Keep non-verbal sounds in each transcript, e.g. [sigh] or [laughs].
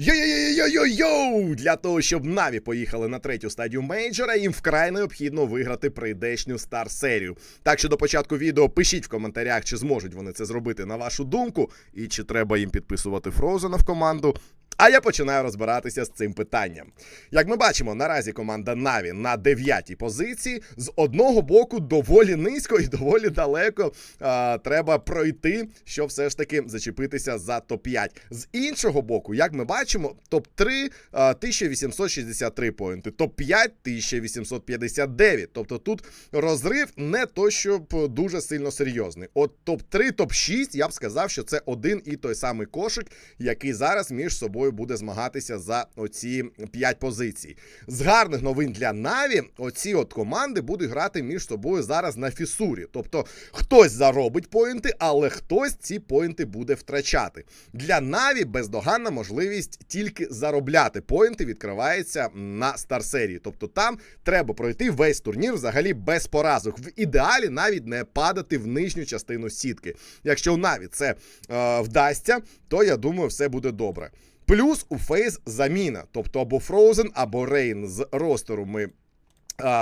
Йо-йо-йо-йо-йо! Для того, щоб Наві поїхали на третю стадію мейджора, їм вкрай необхідно виграти прийдешню стар серію. Так що до початку відео пишіть в коментарях, чи зможуть вони це зробити на вашу думку, і чи треба їм підписувати Фрозена в команду. А я починаю розбиратися з цим питанням. Як ми бачимо, наразі команда Наві на дев'ятій позиції. З одного боку, доволі низько і доволі далеко а, треба пройти, щоб все ж таки зачепитися за топ-5. З іншого боку, як ми бачимо, топ-3 а, 1863 поінти, топ-5 1859. Тобто тут розрив не то, щоб дуже сильно серйозний. От топ-3, топ-6, я б сказав, що це один і той самий кошик, який зараз між собою буде змагатися за оці 5 позицій. З гарних новин для Наві, оці от команди будуть грати між собою зараз на фісурі. Тобто хтось заробить поінти, але хтось ці поінти буде втрачати. Для Наві бездоганна можливість тільки заробляти поінти відкривається на стар-серії. Тобто там треба пройти весь турнір взагалі без поразок. В ідеалі навіть не падати в нижню частину сітки. Якщо у Наві це е, вдасться, то я думаю, все буде добре. Плюс у фейз заміна, тобто або Frozen, або Рейн з ростеру ми.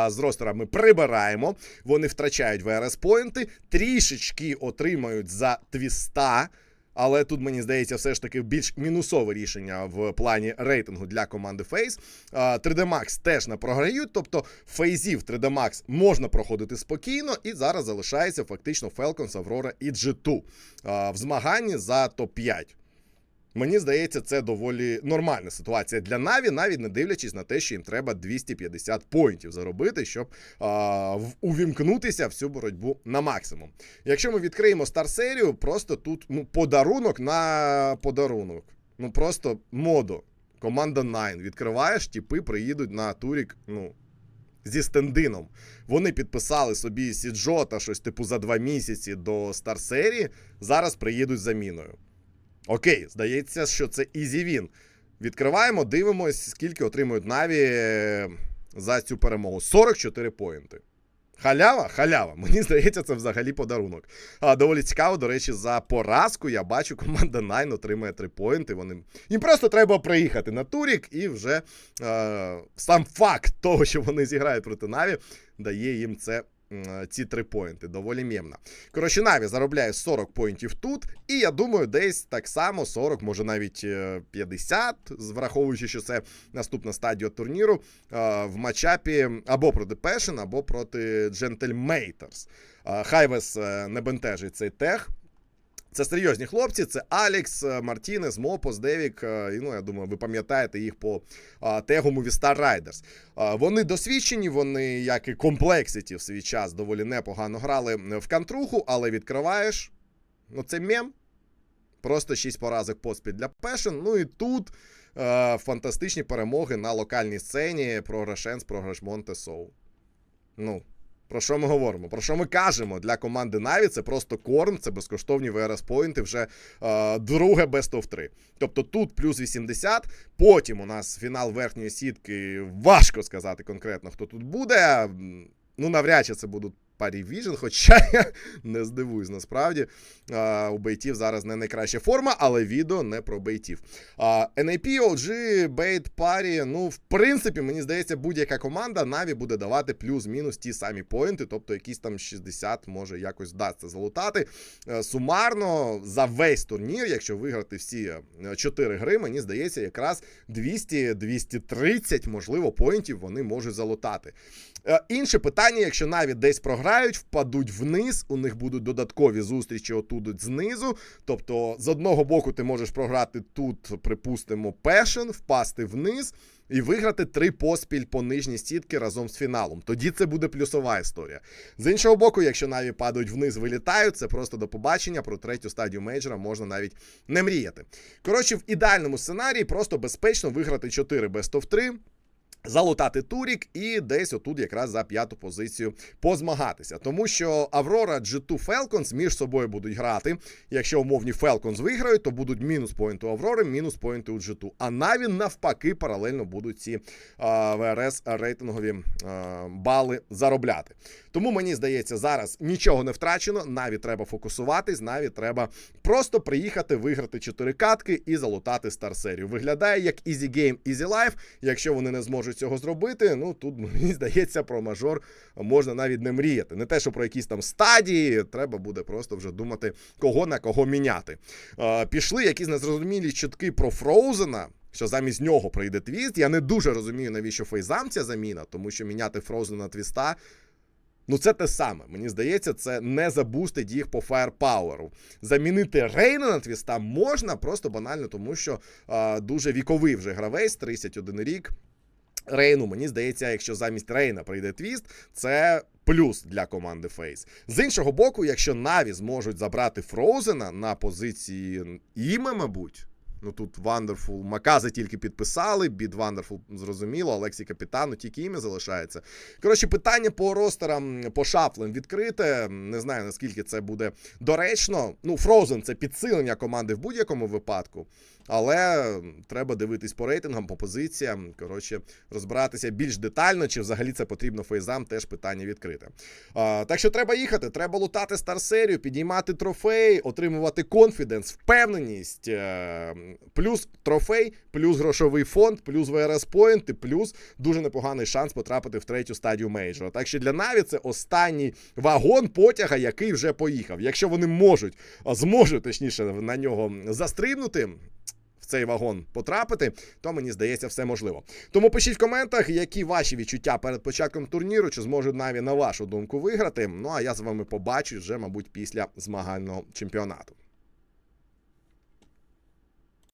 З ростера ми прибираємо, вони втрачають ВРС поінти, трішечки отримають за твіста. Але тут мені здається, все ж таки більш мінусове рішення в плані рейтингу для команди Фейс. 3D Max теж не програють, тобто фейзів 3D Max можна проходити спокійно, і зараз залишається фактично Falcons, Aurora і G2 в змаганні за топ-5. Мені здається, це доволі нормальна ситуація для Наві, навіть не дивлячись на те, що їм треба 250 поінтів заробити, щоб а, увімкнутися в цю боротьбу на максимум. Якщо ми відкриємо стар серію, просто тут ну, подарунок на подарунок. Ну просто модо. Команда Nine. Відкриваєш, тіпи приїдуть на турік, ну. Зі стендином. Вони підписали собі Сіджота щось типу за два місяці до стар серії. Зараз приїдуть заміною. Окей, здається, що це Ізі Він. Відкриваємо, дивимось, скільки отримують Наві е, за цю перемогу. 44 поінти. Халява? Халява. Мені здається, це взагалі подарунок. А, доволі цікаво, до речі, за поразку я бачу, команда Nine отримує 3 поінти. Вони... Їм просто треба приїхати на турік, і вже е, сам факт того, що вони зіграють проти Наві, дає їм це. М, Ці три поінти доволі мємно. Коротше, Наві заробляє 40 поінтів тут, і я думаю, десь так само 40, може навіть е, 50, враховуючи, що це наступна стадія турніру е, в матчапі або проти Пешен, або проти Джентльмейтерс. Е, Хай вас е, не бентежить цей тех. Це серйозні хлопці, це Алекс, е, Мартінес, Мопос, Девік. е, І, ну, я думаю, ви пам'ятаєте їх по тегу Movistar Riders. Вони досвідчені, вони, як і Complexity в свій час, доволі непогано грали в кантруху, але відкриваєш. Ну, це мем. Просто 6 поразок поспіль для Пешен. Ну і тут е, фантастичні перемоги на локальній сцені. Програш Шенс, програш Монте Соу. Ну, про що ми говоримо? Про що ми кажемо для команди Наві? Це просто корм, це безкоштовні ВРС поінти, вже е, друге Best of 3. Тобто тут плюс 80. Потім у нас фінал верхньої сітки. Важко сказати конкретно, хто тут буде. Ну, навряд чи це будуть парі Vision, хоча я не здивуюсь насправді. А, у бейтів зараз не найкраща форма, але відео не про бейтів. А, NAP, OG, Бейт, Парі. Ну, в принципі, мені здається, будь-яка команда Наві буде давати плюс-мінус ті самі поінти, тобто якісь там 60 може якось вдасться залутати. Е, Сумарно за весь турнір, якщо виграти всі 4 гри, мені здається, якраз 200-230, можливо, поінтів вони можуть залутати. Е, Інше питання, якщо навіть десь програють, впадуть вниз, у них будуть додаткові зустрічі отут знизу. Тобто, з одного боку, ти можеш програти тут, припустимо, пешен, впасти вниз і виграти три поспіль по нижній сітки разом з фіналом. Тоді це буде плюсова історія. З іншого боку, якщо наві падають вниз, вилітають, це просто до побачення. Про третю стадію мейджора можна навіть не мріяти. Коротше, в ідеальному сценарії просто безпечно виграти 4 best of 3. Залутати Турік і десь отут якраз за п'яту позицію позмагатися. Тому що Аврора G2 Falcons між собою будуть грати. Якщо умовні Falcons виграють, то будуть мінус поінти у Аврори, мінус поінти у G2. А навіть навпаки, паралельно будуть ці а, ВРС рейтингові а, бали заробляти. Тому мені здається, зараз нічого не втрачено. Навіть треба фокусуватись, навіть треба просто приїхати, виграти 4 катки і залутати стар серію. Виглядає як easy game, easy life. Якщо вони не зможуть цього зробити, ну тут [laughs] мені здається, про мажор можна навіть не мріяти. Не те, що про якісь там стадії, треба буде просто вже думати, кого на кого міняти. Пішли якісь незрозумілі чутки про Фроузена. Що замість нього прийде твіст. Я не дуже розумію, навіщо фейзам ця заміна, тому що міняти Фроузена на твіста. Ну, це те саме. Мені здається, це не забустить їх по фаєрпауеру. Замінити Рейна на твіста можна просто банально, тому що а, дуже віковий вже гравець, 31 рік. Рейну, мені здається, якщо замість Рейна прийде твіст, це плюс для команди Фейс. З іншого боку, якщо Наві зможуть забрати Фроузена на позиції іме, мабуть. Ну тут Wonderful, Макази тільки підписали, Бід Wonderful, зрозуміло, Олексій Капітану, тільки ім'я залишається. Коротше, питання по ростерам, по шафлам відкрите. Не знаю, наскільки це буде доречно. Ну, Фроузен це підсилення команди в будь-якому випадку. Але треба дивитись по рейтингам, по позиціям. Коротше, розбиратися більш детально, чи взагалі це потрібно фейзам, теж питання відкрите. А, так що треба їхати, треба лутати стар серію, підіймати трофей, отримувати конфіденс, впевненість, е, плюс трофей, плюс грошовий фонд, плюс ВРС поінти, плюс дуже непоганий шанс потрапити в третю стадію мейджора. Так що для Наві це останній вагон потяга, який вже поїхав. Якщо вони можуть, зможуть точніше на нього застрибнути. В цей вагон потрапити, то мені здається, все можливо. Тому пишіть в коментах, які ваші відчуття перед початком турніру, чи зможуть Наві, на вашу думку, виграти. Ну а я з вами побачу вже, мабуть, після змагального чемпіонату.